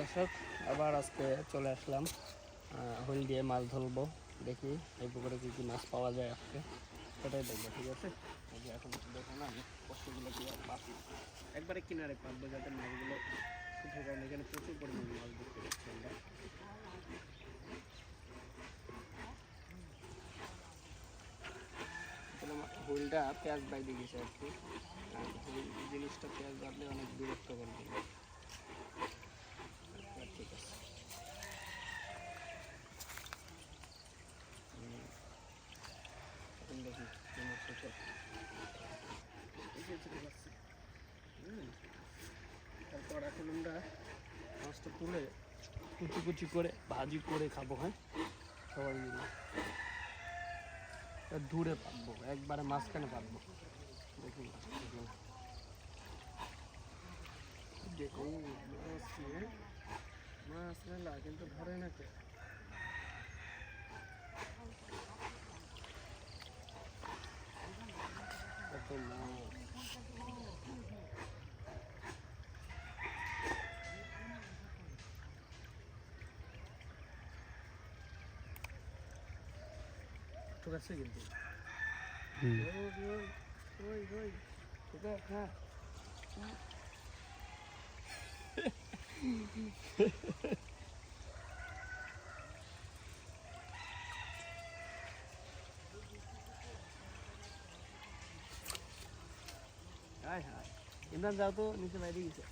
দর্শক, আবার আজকে চলে আসলাম হুইল দিয়ে মাছ ধরবো। দেখি এই পুকুরে কী কী মাছ পাওয়া যায় আজকে। সেটাই দেখব, ঠিক আছে? এখন দেখো না, আমি কষ্টগুলো আর পাচ্ছি একবারে কিনারে পাবো, যাতে মাছগুলো উঠে কারণ এখানে প্রচুর পরিমাণে মাছ দেখতে পাচ্ছি আমরা। হুইলটা পেঁয়াজ বাইরে গেছে আর কি। জিনিসটা পেঁয়াজ বাড়লে অনেক বিরক্ত করে দিবে আচ্ছা, ঠিক আছে হুম। এখন দেখি কি মাছ উঠে। এই যে চলে যাচ্ছে। হুম। তারপর এখন আমরা মাছটা তুলে কুচি কুচি করে, ভাজি করে খাব হ্যাঁ? সবাই মিলে। দূরে পাবো, একবারে মাঝখানে পাবো। দেখুন দেখুন। মাছ কিন্তু ধরে না কে ঠিক আছে কিন্তু ওই ওই ওই ওই ঠিক আছে হ্যাঁ হায় হায় ইমরান যাও তো নিচে বাইরে গেছে